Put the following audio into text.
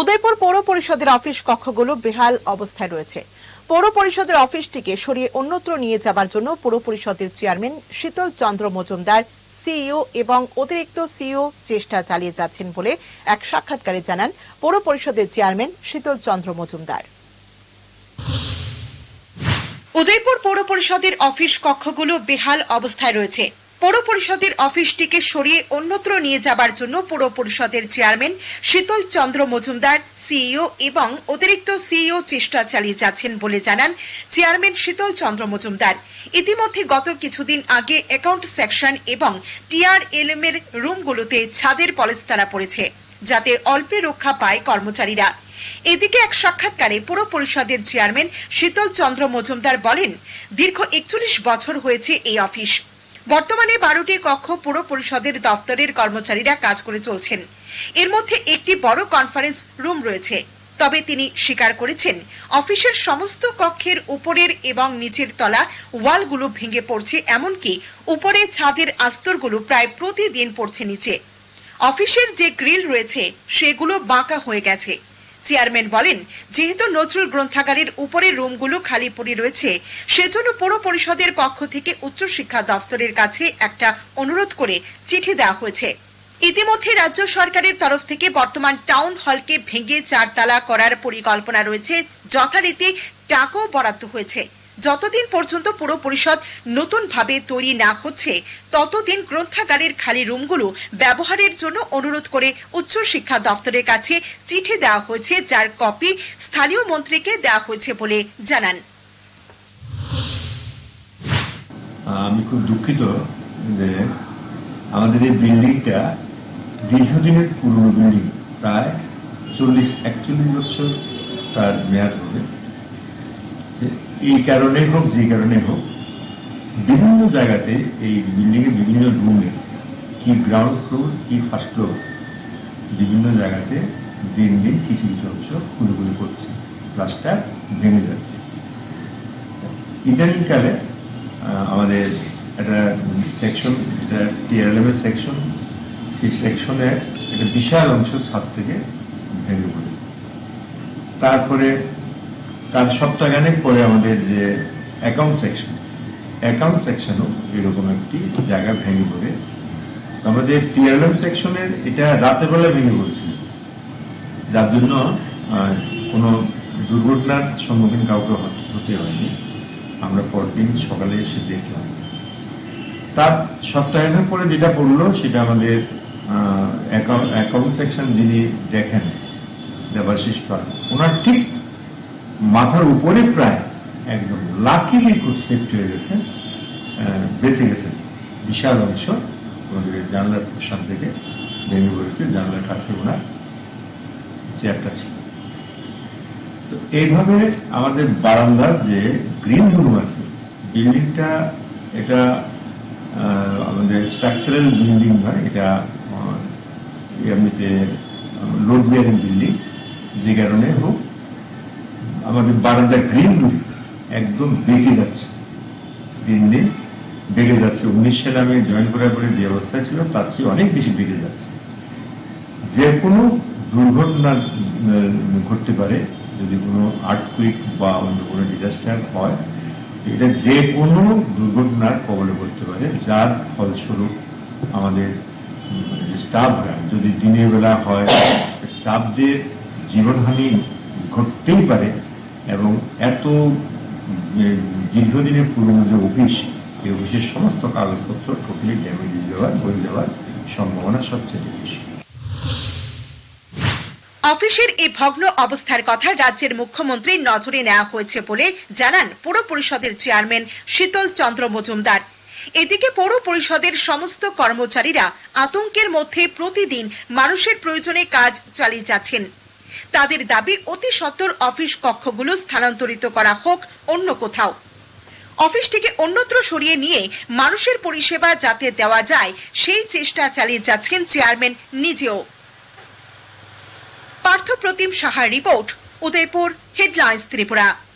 উদয়পুর পৌর পরিষদের অফিস কক্ষগুলো বেহাল অবস্থায় রয়েছে। পৌর পরিষদের অফিসটিকে সরিয়ে অন্যত্র নিয়ে যাবার জন্য পৌর পরিষদের চেয়ারম্যান শীতল চন্দ্র মজুমদার, সিইও এবং অতিরিক্ত সিইও চেষ্টা চালিয়ে যাচ্ছেন বলে এক সাক্ষাৎকারে জানান পৌর পরিষদের চেয়ারম্যান শীতল চন্দ্র মজুমদার। উদয়পুর পৌর পরিষদের অফিস কক্ষগুলো বেহাল অবস্থায় রয়েছে। পৌর পরিষদের অফিসটিকে সরিয়ে অন্যত্র নিয়ে যাবার জন্য পৌর পরিষদের চেয়ারম্যান শীতল চন্দ্র মজুমদার, সিইও এবং অতিরিক্ত সিইও চেষ্টা চালিয়ে যাচ্ছেন বলে জানান চেয়ারম্যান শীতল চন্দ্র মজুমদার। ইতিমধ্যে গত কিছুদিন আগে অ্যাকাউন্ট সেকশন এবং টিআরএলএম এর রুমগুলোতে ছাদের পলেস্তারা পড়েছে, যাতে অল্পে রক্ষা পায় কর্মচারীরা। এদিকে এক সাক্ষাৎকারে পুর পরিষদের চেয়ারম্যান শীতল চন্দ্র মজুমদার বলেন, দীর্ঘ একচল্লিশ বছর হয়েছে এই অফিস। বর্তমানে বারোটি কক্ষ পুর পরিষদের দপ্তরের কর্মচারীরা কাজ করে চলছেন। এর মধ্যে একটি বড় কনফারেন্স রুম রয়েছে। তবে তিনি স্বীকার করেছেন, অফিসের সমস্ত কক্ষের উপরের এবং নিচের তলা ওয়ালগুলো ভেঙে পড়ছে, এমনকি উপরে ছাদের আস্তরগুলো প্রায় প্রতিদিন পড়ছে নিচে। অফিসের যে গ্রিল রয়েছে, সেগুলো বাঁকা হয়ে গেছে। চেয়ারম্যান বলেন, যেহেতু নজরুল গ্রন্থাগারের উপরে রুমগুলো খালি পড়ে রয়েছে, সেজন্য পৌর পরিষদের পক্ষ থেকে উচ্চশিক্ষা দফতরের কাছে একটা অনুরোধ করে চিঠি দেওয়া হয়েছে। ইতিমধ্যে রাজ্য সরকারের তরফ থেকে বর্তমান টাউন হলকে ভেঙে চারতলা করার পরিকল্পনা রয়েছে, যথারীতি টাকাও বরাদ্দ হয়েছে। যতদিন পর্যন্ত পুর পরিষদ নতুনভাবে তৈরি না হচ্ছে, ততদিন গ্রন্থাগারের খালি রুমগুলো ব্যবহারের জন্য অনুরোধ করে উচ্চশিক্ষা দপ্তরের কাছে চিঠি দেওয়া হয়েছে, যার কপি স্থানীয় মন্ত্রীকে দেওয়া হয়েছে বলে জানান। আমি খুব দুঃখিত যে আমাদের এই বিল্ডিংটা দীর্ঘদিনের পুরনো বিল্ডিং, প্রায় চল্লিশ, একচল্লিশ বছর তার মেয়াদ হবে। এই কারণে হোক, যে কারণে হোক, বিভিন্ন জায়গাতে এই বিল্ডিং এর বিভিন্ন রুমে কি গ্রাউন্ড ফ্লোর কি ফার্স্ট ফ্লোর বিভিন্ন জায়গাতে দিন দিন কিছু কিছু অংশ খুলে করছে প্লাস্টার ভেঙে যাচ্ছে। ইদানিংকালে আমাদের একটা সেকশন এটা টিআরএম এর সেকশন সেই সেকশনের একটা বিশাল অংশ ছাদ থেকে ভেঙে পড়ে। তারপরে তার সপ্তাহখানেক পরে আমাদের যে অ্যাকাউন্ট সেকশন অ্যাকাউন্ট সেকশনও এরকম একটি জায়গা ভেঙে পড়ে। আমাদের টিআরএম সেকশনের এটা রাতের বেলা ভেঙে পড়েছিল। যার জন্য কোনো দুর্ঘটনার সম্মুখীন কাউকে হতে হয়নি। আমরা পরদিন সকালে এসে দেখলাম। তার সপ্তাহের পরে যেটা পড়ল, সেটা আমাদের অ্যাকাউন্ট সেকশন যিনি দেখেন, দেবাশিস পাল, ওনার ঠিক মাথার উপরে প্রায় একদম লাকিলি খুব সেফটি হয়ে গেছে বেঁচে গেছেন বিশাল অংশ আমাদের জানলার প্রসাদ থেকে ভেঙে পড়েছে, জানলার কাছে ওনার চেয়ারটা ছিল। তো এইভাবে আমাদের বারান্দার যে গ্রিন রুম আছে বিল্ডিংটা এটা আমাদের স্ট্রাকচারাল বিল্ডিং নয়, এটা এমনিতে লোড বিল্ডিং যে কারণে হোক আমাদের বারান্দার গ্রিন রুম একদম বেঁকে যাচ্ছে। দিন দিন বেড়ে যাচ্ছে। উনিশ সালে আমি জয়েন করার পরে যে অবস্থা ছিল তার চেয়ে অনেক বেশি বেড়ে যাচ্ছে। যে কোনো দুর্ঘটনা ঘটতে পারে। যদি কোনো আর্থকুইক বা অন্য কোনো ডিজাস্টার হয়, এটা যে কোনো দুর্ঘটনার কবলে পড়তে পারে, যার ফলস্বরূপ আমাদের স্টাফরা যদি দিনের বেলা হয় স্টাফদের জীবনহানি ঘটতেই পারে। এবং এত দীর্ঘদিনের পুরনো যে অফিস, এই অফিসের সমস্ত কাগজপত্র টোটালি ড্যামেজ যাওয়ার হয়ে যাওয়ার সম্ভাবনা সবচেয়ে বেশি। অফিসের এই ভগ্ন অবস্থার কথা রাজ্যের মুখ্যমন্ত্রীর নজরে নেওয়া হয়েছে বলে জানান পৌর পরিষদের চেয়ারম্যান শীতল চন্দ্র মজুমদার। এদিকে পৌর পরিষদের সমস্ত কর্মচারীরা আতঙ্কের মধ্যে প্রতিদিন মানুষের প্রয়োজনে কাজ চালিয়ে যাচ্ছেন। তাদের দাবি, অতি সত্বর অফিস কক্ষগুলো স্থানান্তরিত করা হোক অন্য কোথাও। অফিসটিকে অন্যত্র সরিয়ে নিয়ে মানুষের পরিষেবা যাতে দেওয়া যায়, সেই চেষ্টা চালিয়ে যাচ্ছেন চেয়ারম্যান নিজেও। পার্থ প্রতিম সাহার রিপোর্ট, উদয়পুর, হেডলাইন্স ত্রিপুরা।